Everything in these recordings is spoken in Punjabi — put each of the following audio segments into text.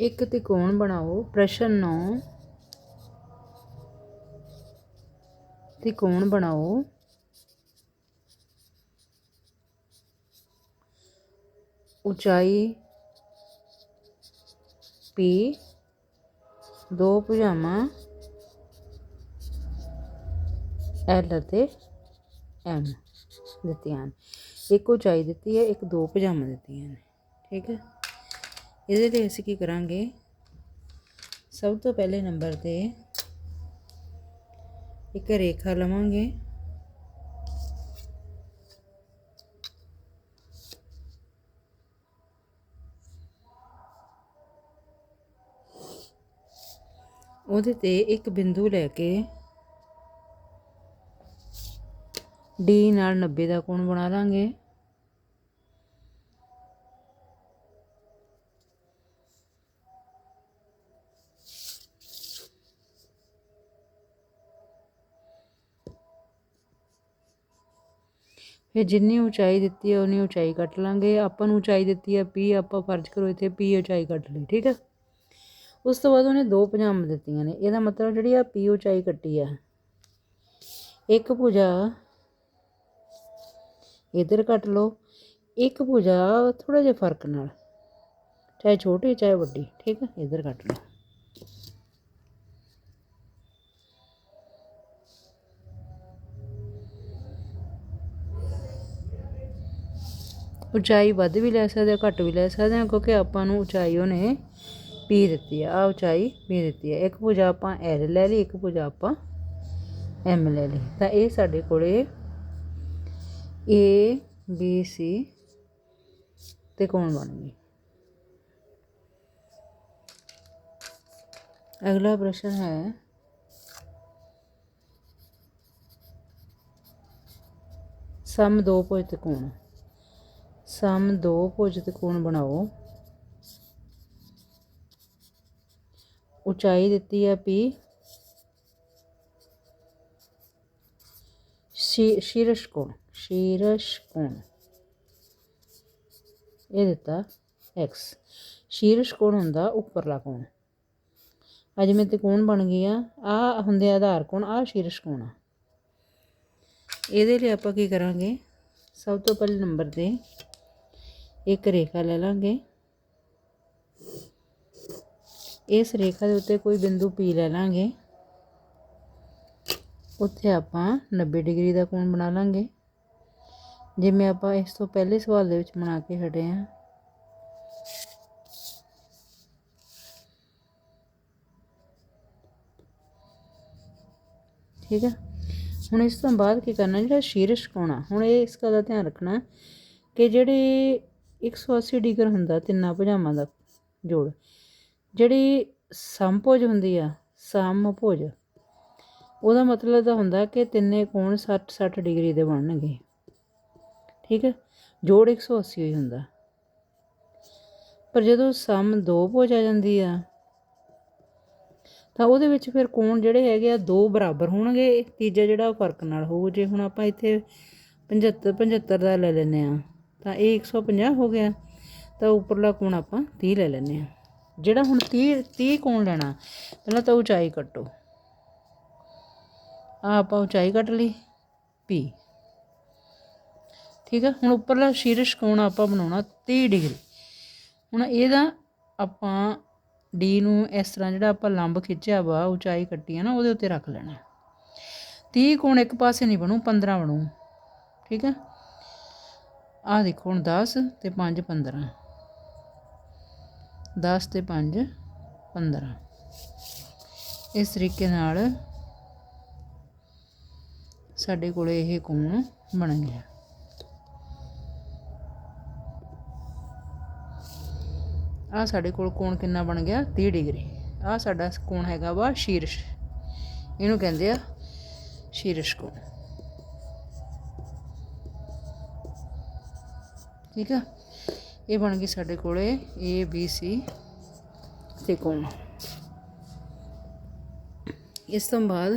ਇੱਕ ਤਿਕੋਣ ਬਣਾਓ? ਪ੍ਰਸ਼ਨ 9 ਤਿਕੋਣ ਬਣਾਓ? ਉਚਾਈ P ਦੋ ਭੁਜਾਵਾਂ। L ਅਤੇ M ਦਿੱਤੀਆਂ ਹਨ। ਇੱਕ ਉਚਾਈ ਦਿੱਤੀ ਹੈ, ਇੱਕ ਦੋ ਭੁਜਾਵਾਂ ਦਿੱਤੀਆਂ ਨੇ ਠੀਕ ਹੈ। ਇਹਦੇ ਤੇ ਅਸੀਂ ਕੀ ਕਰਾਂਗੇ? ਸਭ ਤੋਂ ਪਹਿਲੇ ਨੰਬਰ ਤੇ ਇੱਕ ਰੇਖਾ ਲਵਾਂਗੇ। ਉਹਦੇ ਤੇ ਇੱਕ ਬਿੰਦੂ ਲੈ ਕੇ D ਨਾਲ 90 ਦਾ ਕੋਣ ਬਣਾ ਲਾਂਗੇ। ਫਿਰ ਜਿੰਨੀ ਉਚਾਈ ਦਿੱਤੀ ਹੈ, ਉਨੀ ਉਚਾਈ ਕੱਟ ਲਾਂਗੇ। ਆਪਾਂ ਨੂੰ ਉਚਾਈ ਦਿੱਤੀ ਹੈ ਪੀ, ਆਪਾਂ ਫਰਜ਼ ਕਰੋ ਇੱਥੇ ਪੀ ਉਚਾਈ ਕੱਟ ਲਈ, ਠੀਕ ਹੈ? ਉਸ ਤੋਂ ਬਾਅਦ ਉਹਨੇ ਦੋ ਪਜਾਮੇ ਦਿੱਤੀਆਂ ਨੇ। ਇਹਦਾ ਮਤਲਬ ਜਿਹੜੀ ਆ ਪੀ ਉਚਾਈ ਕੱਟੀ ਆ। ਇੱਕ ਭੁਜਾ ਇਧਰ ਕੱਟ ਲਓ, ਇੱਕ ਭੁਜਾ ਥੋੜਾ ਜਿਹਾ ਫ਼ਰਕ ਨਾਲ, ਚਾਹੇ ਛੋਟੀ, ਚਾਹੇ ਵੱਡੀ, ਠੀਕ ਹੈ? ਇਧਰ ਕੱਟ ਲਓ। ਉਚਾਈ ਵੱਧ ਵੀ ਲੈ ਸਕਦੇ ਆ, ਘੱਟ ਵੀ ਲੈ ਸਕਦੇ ਆ, ਕਿਉਂਕਿ ਆਪਾਂ ਨੂੰ ਉਚਾਈ ਉਹਨੇ ਪੀ ਦਿੱਤੀ ਆ ਆ ਉਚਾਈ ਪੀ ਦਿੱਤੀ ਆ। ਇੱਕ ਭੁਜਾ ਆਪਾਂ ਐਲ ਲੈ ਲਈ, ਇੱਕ ਭੁਜਾ ਆਪਾਂ ਐਮ ਲੈ ਲਈ। ਤਾਂ ਇਹ ਸਾਡੇ ਕੋਲੇ ਏ ਬੀ ਸੀ ਤੇ ਕੌਣ ਬਣ ਗਈ? ਅਗਲਾ ਪ੍ਰਸ਼ਨ ਹੈ, ਸਮ ਦੋ ਭੁਜ ਤਿਕੋਣ ਸਮ ਦੋ ਭੁਜ ਤਿਕੋਣ ਬਣਾਓ। ਉਚਾਈ ਦਿੱਤੀ ਹੈ p ਸ਼ੀ- ਸ਼ੀਰਸ਼ ਕੋਣ ਸ਼ੀਰਸ਼ ਕੋਣ। ਇਹ ਦਿੱਤਾ x ਸ਼ੀਰਸ਼ ਕੋਣ ਹੁੰਦਾ ਉੱਪਰਲਾ ਕੋਣ। ਅੱਜ ਮੈਂ ਤਿਕੋਣ ਬਣ ਗਈ ਆ ਆ ਹੁੰਦੇ ਆਧਾਰ ਕੋਣ, ਆ ਸ਼ੀਰਸ਼ ਕੋਣ ਆ। ਇਹਦੇ ਲਈ ਆਪਾਂ ਕੀ ਕਰਾਂਗੇ? ਸਭ ਤੋਂ ਪਹਿਲੇ ਨੰਬਰ ਤੇ ਇੱਕ ਰੇਖਾ ਲੈ ਲਾਂਗੇ। ਇਸ ਰੇਖਾ ਦੇ ਉੱਤੇ ਕੋਈ ਬਿੰਦੂ P ਲੈ ਲਾਂਗੇ। ਉੱਥੇ ਆਪਾਂ 90 ਡਿਗਰੀ ਦਾ ਕੋਣ ਬਣਾ ਲਾਂਗੇ। ਜਿਵੇਂ ਆਪਾਂ ਇਸ ਤੋਂ ਪਹਿਲੇ ਸਵਾਲ ਦੇ ਵਿੱਚ ਬਣਾ ਕੇ ਹਟੇ ਹਾਂ। ਠੀਕ ਹੈ ਹੁਣ ਇਸ ਤੋਂ ਬਾਅਦ ਕੀ ਕਰਨਾ, ਜਿਹੜਾ ਸ਼ੀਰਸ਼ ਕੋਣ ਆ, ਹੁਣ ਇਹ ਇਸ ਗੱਲ ਦਾ ਧਿਆਨ ਰੱਖਣਾ ਕਿ ਜਿਹੜੇ 180 ਡਿਗਰ ਹੁੰਦਾ ਤਿੰਨਾਂ ਭੁਜਾਵਾਂ ਦਾ ਜੋੜ। ਜਿਹੜੀ ਸਮਭੁਜ ਹੁੰਦੀ ਆ, ਸਮਭੁਜ, ਉਹਦਾ ਮਤਲਬ ਤਾਂ ਹੁੰਦਾ ਕਿ ਤਿੰਨੇ ਕੋਣ 60 60 ਡਿਗਰੀ ਦੇ ਬਣਨਗੇ। ਠੀਕ ਹੈ? ਜੋੜ 180 ਹੀ ਹੁੰਦਾ। ਪਰ ਜਦੋਂ ਸਮ ਦੋ ਭੁਜ ਆ ਜਾਂਦੀ ਆ, ਤਾਂ ਉਹਦੇ ਵਿੱਚ ਫਿਰ ਕੋਣ ਜਿਹੜੇ ਹੈਗੇ ਆ, ਦੋ ਬਰਾਬਰ ਹੋਣਗੇ। ਤੀਜਾ ਜਿਹੜਾ ਉਹ ਫ਼ਰਕ ਨਾਲ ਹੋਊ। ਜੇ ਹੁਣ ਆਪਾਂ ਇੱਥੇ 75 75 ਦਾ ਲੈ ਲੈਨੇ ਆ ਤਾਂ ਇਹ 150 ਹੋ ਗਿਆ। ਤਾਂ ਉੱਪਰਲਾ ਕੋਣ ਆਪਾਂ 30 ਲੈ ਲੈਨੇ ਆ ਜਿਹੜਾ ਹੁਣ 30 30 ਕੋਣ ਲੈਣਾ, ਪਹਿਲਾਂ ਤਾਂ ਉਚਾਈ ਕੱਟੋ। ਆ ਆਪਾਂ ਉਚਾਈ ਕੱਟ ਲਈ p ਠੀਕ ਹੈ ਹੁਣ ਉੱਪਰਲਾ ਸ਼ੀਰਸ਼ ਕੋਣ ਆਪਾਂ ਬਣਾਉਣਾ 30 ਡਿਗਰੀ। ਹੁਣ ਇਹਦਾ ਆਪਾਂ D ਨੂੰ ਇਸ ਤਰ੍ਹਾਂ ਜਿਹੜਾ ਆਪਾਂ ਲੰਬ ਖਿੱਚਿਆ ਵਾ, ਉਚਾਈ ਕੱਟੀ ਹੈ ਨਾ, ਉਹਦੇ ਉੱਤੇ ਰੱਖ ਲੈਣਾ। 30 ਕੋਣ ਇੱਕ ਪਾਸੇ ਨਹੀਂ ਬਣੂ 15 ਬਣੂ। ਠੀਕ ਹੈ ਆਹ ਦੇਖੋ ਹੁਣ 10 ਤੇ 5 15 10 ਤੇ 5 15 ਇਸ ਤਰੀਕੇ ਨਾਲ ਸਾਡੇ ਕੋਲੇ ਇਹ ਕੋਣ ਬਣ ਗਿਆ। ਆ ਸਾਡੇ ਕੋਲ ਕੋਣ ਕਿੰਨਾ ਬਣ ਗਿਆ? 30 ਡਿਗਰੀ। ਆ ਸਾਡਾ ਕੋਣ ਹੈਗਾ ਵਾ ਸ਼ੀਰਸ਼। ਇਹਨੂੰ ਕਹਿੰਦੇ ਆ ਸ਼ੀਰਸ਼ ਕੋਣ। ਠੀਕ ਆ? ਇਹ ਬਣ ਗਈ ਸਾਡੇ ਕੋਲੇ A, B, C ਤੇ ਇਸ ਤੋਂ ਬਾਅਦ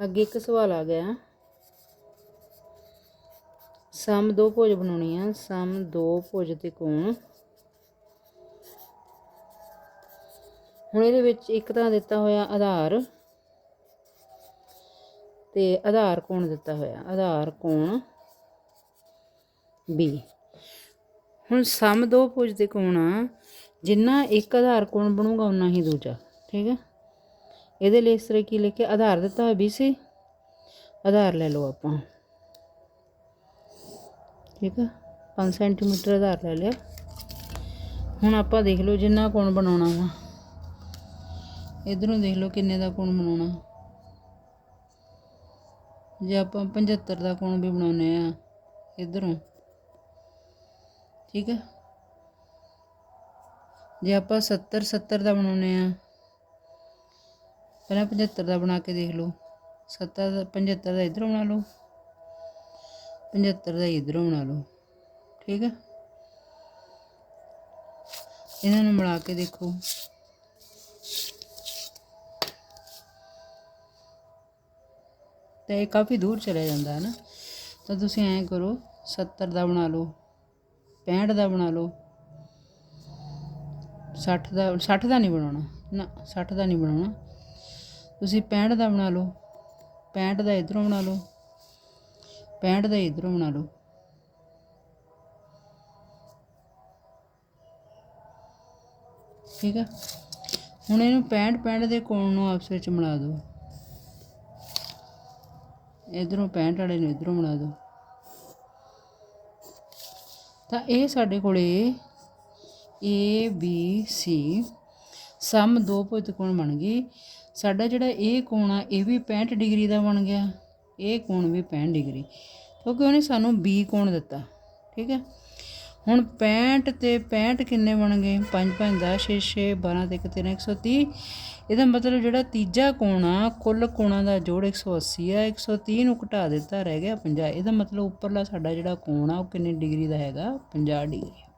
ਅੱਗੇ ਇੱਕ ਸਵਾਲ ਆ ਗਿਆ। ਸਮ ਦੋ ਭੁਜ ਬਣਾਉਣੀ ਆ। ਸਮ ਦੋ ਭੁਜ ਤੇ ਹੁਣ ਇਹਦੇ ਵਿੱਚ ਇੱਕ ਤਾਂ ਦਿੱਤਾ ਹੋਇਆ ਆਧਾਰ ਤੇ ਆਧਾਰ ਕੋਣ ਦਿੱਤਾ ਹੋਇਆ? ਆਧਾਰ ਕੋਣ B ਹੁਣ ਸਮ ਦੋ ਭੁਜ ਦੇ ਕੋਣ ਆ? ਜਿੰਨਾ ਇੱਕ ਆਧਾਰ ਕੋਣ ਬਣੂਗਾ ਉਨਾ ਹੀ ਦੂਜਾ, ਠੀਕ ਹੈ? ਇਹਦੇ ਲਈ ਇਸ ਤਰ੍ਹਾਂ ਕੀ ਲਿਖਿਆ ਆਧਾਰ ਦਿੱਤਾ ਹੋਇਆ BC ਆਧਾਰ ਲੈ ਲਓ ਆਪਾਂ। ਠੀਕ ਆ? 5 ਸੈਂਟੀਮੀਟਰ ਆਧਾਰ ਲੈ ਲਿਆ। ਹੁਣ ਆਪਾਂ ਦੇਖ ਲਓ ਜਿੰਨਾ ਕੋਣ ਬਣਾਉਣਾ ਵਾ। ਇਧਰੋਂ ਦੇਖ ਲਓ ਕਿੰਨੇ ਦਾ ਕੋਣ ਬਣਾਉਣਾ। ਜੇ ਆਪਾਂ 75 ਦਾ ਕੋਣ ਵੀ ਬਣਾਉਨੇ ਆ, ਇਧਰੋਂ। ਠੀਕ ਹੈ। ਜੇ ਆਪਾਂ 70 70 ਦਾ ਬਣਾਉਨੇ ਆ ਪਹਿਲਾਂ 75 ਦਾ ਬਣਾ ਕੇ ਦੇਖ ਲਓ। 70 ਦਾ 75 ਦਾ ਇਧਰੋਂ ਬਣਾ ਲਓ। 75 ਦਾ ਇਧਰੋਂ ਬਣਾ ਲਓ। ਠੀਕ ਹੈ। ਇਹਨਾਂ ਨੂੰ ਮਿਲਾ ਕੇ ਦੇਖੋ। ਤੇ ਇਹ ਕਾਫੀ ਦੂਰ ਚਲਾ ਜਾਂਦਾ ਹੈ ਨਾ। ਤਾਂ ਤੁਸੀਂ ਐਂ ਕਰੋ 70 ਦਾ ਬਣਾ ਲਓ। 65 ਦਾ ਬਣਾ ਲਓ। 60 ਦਾ 60 ਦਾ ਨਹੀਂ ਬਣਾਉਣਾ। ਨਾ 60 ਦਾ ਨਹੀਂ ਬਣਾਉਣਾ। ਤੁਸੀਂ 65 ਦਾ ਬਣਾ ਲਓ। 65 ਦਾ ਇਧਰੋਂ ਬਣਾ ਲਓ। 65 ਦਾ ਇਧਰੋਂ ਬਣਾ ਲਓ। ਠੀਕ ਆ? ਹੁਣ ਇਹਨੂੰ 65 65 ਦੇ ਕੋਣ ਨੂੰ ਆਪਸ ਵਿੱਚ ਮਿਲਾ ਦਿਓ। ਇਧਰੋਂ 65 ਵਾਲੇ ਨੂੰ ਇਧਰੋਂ ਬਣਾ ਦਿਓ। ਤਾਂ ਇਹ ਸਾਡੇ ਕੋਲੇ ਏ ਬੀ ਸੀ ਸਮ ਦੋ ਭੁਜ ਕੋਣ ਬਣ ਗਈ। ਸਾਡਾ ਜਿਹੜਾ ਇਹ ਕੋਣ ਆ, ਇਹ ਵੀ 65 ਡਿਗਰੀ ਦਾ ਬਣ ਗਿਆ। ਇਹ ਕੋਣ ਵੀ 65 ਡਿਗਰੀ। ਕਿਉਂਕਿ ਉਹਨੇ ਸਾਨੂੰ ਬੀ ਕੋਣ ਦਿੱਤਾ? ਠੀਕ ਹੈ? ਹੁਣ 65 ਤੇ 65 ਕਿੰਨੇ ਬਣ ਗਏ 5 5 10 6 6 12 ਤੇ 1 3 130 ਇਹਦਾ ਮਤਲਬ ਜਿਹੜਾ ਤੀਜਾ ਕੋਣ ਆ ਕੁੱਲ ਕੋਣਾਂ ਦਾ ਜੋੜ 180 ਆ 130 ਨੂੰ ਘਟਾ ਦਿੱਤਾ, ਰਹਿ ਗਿਆ 50 ਇਹਦਾ ਮਤਲਬ ਉੱਪਰਲਾ ਸਾਡਾ ਜਿਹੜਾ ਕੋਣ ਆ ਉਹ ਕਿੰਨੇ ਡਿਗਰੀ ਦਾ ਹੈਗਾ? 50 ਡਿਗਰੀ।